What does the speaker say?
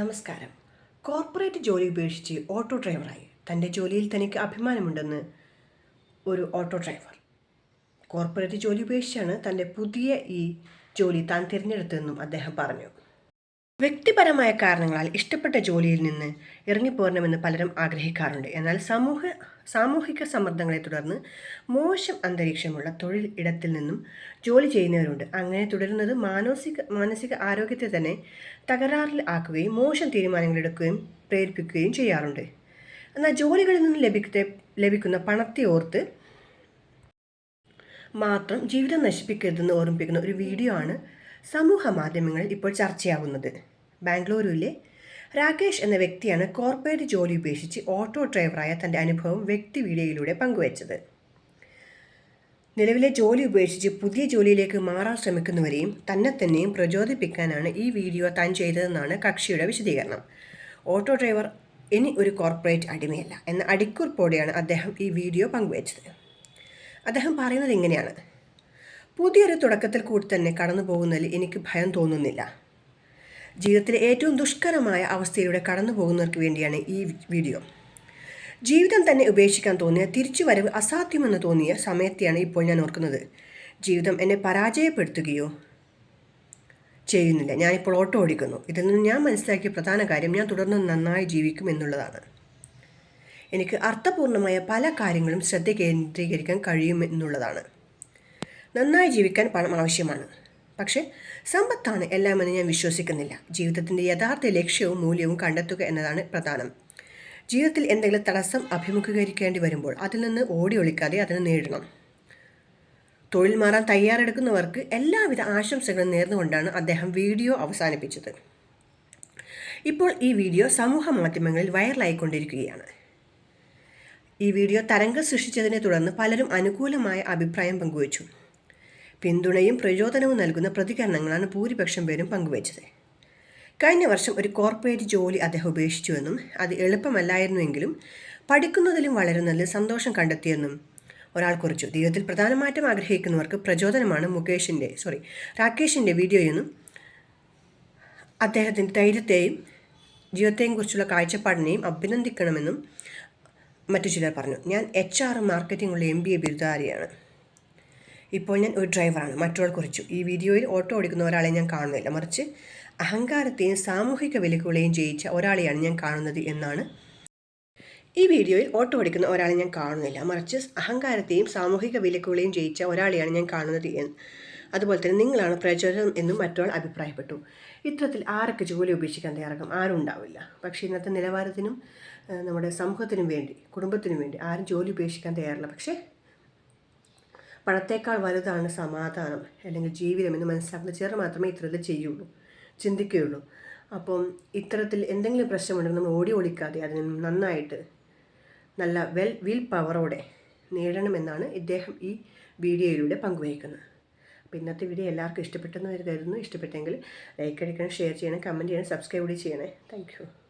നമസ്കാരം. കോർപ്പറേറ്റ് ജോലി ഉപേക്ഷിച്ച് ഓട്ടോ ഡ്രൈവറായി തന്റെ ജോലിയിൽ തനിക്ക് അഭിമാനമുണ്ടെന്ന് ഒരു ഓട്ടോ ഡ്രൈവർ. കോർപ്പറേറ്റ് ജോലി ഉപേക്ഷിച്ചാണ് തന്റെ പുതിയ ഈ ജോലി താൻ തിരഞ്ഞെടുത്തതെന്നും അദ്ദേഹം പറഞ്ഞു. വ്യക്തിപരമായ കാരണങ്ങളാൽ ഇഷ്ടപ്പെട്ട ജോലിയിൽ നിന്ന് ഇറങ്ങിപ്പോരണമെന്ന് പലരും ആഗ്രഹിക്കാറുണ്ട്. എന്നാൽ സമൂഹ സാമൂഹിക സമ്മർദ്ദങ്ങളെ തുടർന്ന് മോശം അന്തരീക്ഷമുള്ള തൊഴിൽ ഇടത്തിൽ നിന്നും ജോലി ചെയ്യുന്നവരുണ്ട്. അങ്ങനെ തുടരുന്നത് മാനസിക മാനസിക ആരോഗ്യത്തെ തന്നെ തകരാറിൽ ആക്കുകയും മോശം തീരുമാനങ്ങൾ എടുക്കുകയും പ്രേരിപ്പിക്കുകയും ചെയ്യാറുണ്ട്. എന്നാൽ ജോലികളിൽ നിന്ന് ലഭിക്കത്തെ ലഭിക്കുന്ന പണത്തെ ഓർത്ത് മാത്രം ജീവിതം നശിപ്പിക്കരുതെന്ന് ഓർമ്മിപ്പിക്കുന്ന ഒരു വീഡിയോ ആണ് സമൂഹ മാധ്യമങ്ങളിൽ ഇപ്പോൾ ചർച്ചയാവുന്നത്. ബാംഗ്ലൂരുവിലെ രാകേഷ് എന്ന വ്യക്തിയാണ് കോർപ്പറേറ്റ് ജോലി ഉപേക്ഷിച്ച് ഓട്ടോ ഡ്രൈവറായ തന്റെ അനുഭവം വ്യക്തി വീഡിയോയിലൂടെ പങ്കുവച്ചത്. നിലവിലെ ജോലി ഉപേക്ഷിച്ച് പുതിയ ജോലിയിലേക്ക് മാറാൻ ശ്രമിക്കുന്നവരെയും തന്നെ തന്നെയും പ്രചോദിപ്പിക്കാനാണ് ഈ വീഡിയോ താൻ ചെയ്തതെന്നാണ് കക്ഷിയുടെ വിശദീകരണം. ഓട്ടോ ഡ്രൈവർ ഇനി ഒരു കോർപ്പറേറ്റ് അടിമയല്ല എന്ന അടിക്കുറിപ്പോടെയാണ് അദ്ദേഹം ഈ വീഡിയോ പങ്കുവച്ചത്. അദ്ദേഹം പറയുന്നത് ഇങ്ങനെയാണ്. പുതിയൊരു തുടക്കത്തിൽ കൂടി തന്നെ കടന്നു പോകുന്നതിൽ എനിക്ക് ഭയം തോന്നുന്നില്ല. ജീവിതത്തിലെ ഏറ്റവും ദുഷ്കരമായ അവസ്ഥയിലൂടെ കടന്നു പോകുന്നവർക്ക് വേണ്ടിയാണ് ഈ വീഡിയോ. ജീവിതം തന്നെ ഉപേക്ഷിക്കാൻ തോന്നിയ തിരിച്ചു തിരിച്ചുവരവ് അസാധ്യമെന്ന് തോന്നിയ സമയത്തെയാണ് ഇപ്പോൾ ഞാൻ ഓർക്കുന്നത്. ജീവിതം എന്നെ പരാജയപ്പെടുത്തുകയോ ചെയ്യുന്നില്ല. ഞാനിപ്പോൾ ഓട്ടോ ഓടിക്കുന്നു. ഇതിൽ നിന്ന് ഞാൻ മനസ്സിലാക്കിയ പ്രധാന കാര്യം ഞാൻ തുടർന്ന് നന്നായി ജീവിക്കും എന്നുള്ളതാണ്. എനിക്ക് അർത്ഥപൂർണമായ പല കാര്യങ്ങളും ശ്രദ്ധ കേന്ദ്രീകരിക്കാൻ കഴിയും എന്നുള്ളതാണ്. നന്നായി ജീവിക്കാൻ പണം ആവശ്യമാണ്. പക്ഷേ സമ്പത്താണ് എല്ലാമെന്ന് ഞാൻ വിശ്വസിക്കുന്നില്ല. ജീവിതത്തിന്റെ യഥാർത്ഥ ലക്ഷ്യവും മൂല്യവും കണ്ടെത്തുക എന്നതാണ് പ്രധാനം. ജീവിതത്തിൽ എന്തെങ്കിലും തടസ്സം അഭിമുഖീകരിക്കേണ്ടി വരുമ്പോൾ അതിൽ നിന്ന് ഓടി ഒളിക്കാതെ അതിനെ നേടണം തൊഴിൽ മാറാൻ തയ്യാറെടുക്കുന്നവർക്ക് എല്ലാവിധ ആശംസകളും നേർന്നുകൊണ്ടാണ് അദ്ദേഹം വീഡിയോ അവസാനിപ്പിച്ചത്. ഇപ്പോൾ ഈ വീഡിയോ സമൂഹ മാധ്യമങ്ങളിൽ വൈറലായിക്കൊണ്ടിരിക്കുകയാണ്. ഈ വീഡിയോ തരംഗം സൃഷ്ടിച്ചതിനെ തുടർന്ന് പലരും അനുകൂലമായ അഭിപ്രായം പങ്കുവച്ചു. പിന്തുണയും പ്രചോദനവും നൽകുന്ന പ്രതികരണങ്ങളാണ് ഭൂരിപക്ഷം പേരും പങ്കുവച്ചത്. കഴിഞ്ഞ വർഷം ഒരു കോർപ്പറേറ്റ് ജോലി അദ്ദേഹം ഉപേക്ഷിച്ചുവെന്നും അത് എളുപ്പമല്ലായിരുന്നുവെങ്കിലും പഠിക്കുന്നതിലും വളരുന്നതിൽ സന്തോഷം കണ്ടെത്തിയെന്നും ഒരാൾ കുറിച്ചു. ജീവിതത്തിൽ പ്രധാന മാറ്റം ആഗ്രഹിക്കുന്നവർക്ക് പ്രചോദനമാണ് മുകേഷിന്റെ സോറി രാകേഷിന്റെ വീഡിയോയെന്നും അദ്ദേഹത്തിന്റെ ധൈര്യത്തെയും ജീവിതത്തെയും കുറിച്ചുള്ള കാഴ്ചപ്പാടിനെയും അഭിനന്ദിക്കണമെന്നും മറ്റു ചിലർ പറഞ്ഞു. ഞാൻ എച്ച് ആർ മാർക്കറ്റിംഗുള്ള എം ബി എ ബിരുദധാരിയാണ്. ഇപ്പോൾ ഞാൻ ഒരു ഡ്രൈവറാണ് മറ്റൊരാൾ കുറിച്ചു. ഈ വീഡിയോയിൽ ഓട്ടോ ഓടിക്കുന്ന ഒരാളെ ഞാൻ കാണുന്നില്ല. മറിച്ച് അഹങ്കാരത്തെയും സാമൂഹിക വിലക്കുകളെയും ജയിച്ച ഒരാളെയാണ് ഞാൻ കാണുന്നത് എന്നാണ് ഈ വീഡിയോയിൽ ഓട്ടോ ഓടിക്കുന്ന ഒരാളെ ഞാൻ കാണുന്നില്ല. മറിച്ച് അഹങ്കാരത്തെയും സാമൂഹിക വിലക്കുകളെയും ജയിച്ച ഒരാളെയാണ് ഞാൻ കാണുന്നത് എന്ന് അതുപോലെ തന്നെ നിങ്ങളാണ് പ്രചോദനം എന്നും മറ്റൊരാൾ അഭിപ്രായപ്പെട്ടു. ഇത്തരത്തിൽ ആരൊക്കെ ജോലി ഉപേക്ഷിക്കാൻ തയ്യാറാക്കും ആരും ഉണ്ടാവില്ല. പക്ഷേ ഇന്നത്തെ നിലവാരത്തിനും നമ്മുടെ സമൂഹത്തിനും വേണ്ടി കുടുംബത്തിനും വേണ്ടി ആരും ജോലി ഉപേക്ഷിക്കാൻ തയ്യാറില്ല. പക്ഷേ പണത്തേക്കാൾ വലുതാണ് സമാധാനം അല്ലെങ്കിൽ ജീവിതം എന്ന് മനസ്സിലാക്കുന്ന ചെറു മാത്രമേ ഇത്തരത്തിൽ ചെയ്യുള്ളൂ ചിന്തിക്കുകയുള്ളൂ. അപ്പം ഇത്തരത്തിൽ എന്തെങ്കിലും പ്രശ്നമുണ്ടെങ്കിൽ നമ്മൾ ഓടി ഓടിക്കാതെ അതിന് നന്നായിട്ട് നല്ല വെൽ വിൽ പവറോടെ നേടണമെന്നാണ് ഇദ്ദേഹം ഈ വീഡിയോയിലൂടെ പങ്കുവയ്ക്കുന്നത് അപ്പോൾ ഇന്നത്തെ വീഡിയോ എല്ലാവർക്കും ഇഷ്ടപ്പെട്ടെന്ന് കരുതുന്നു. ഇഷ്ടപ്പെട്ടെങ്കിൽ ലൈക്ക് അടിക്കണം ഷെയർ ചെയ്യണം കമന്റ് ചെയ്യണം സബ്സ്ക്രൈബ് കൂടി ചെയ്യണേ. താങ്ക്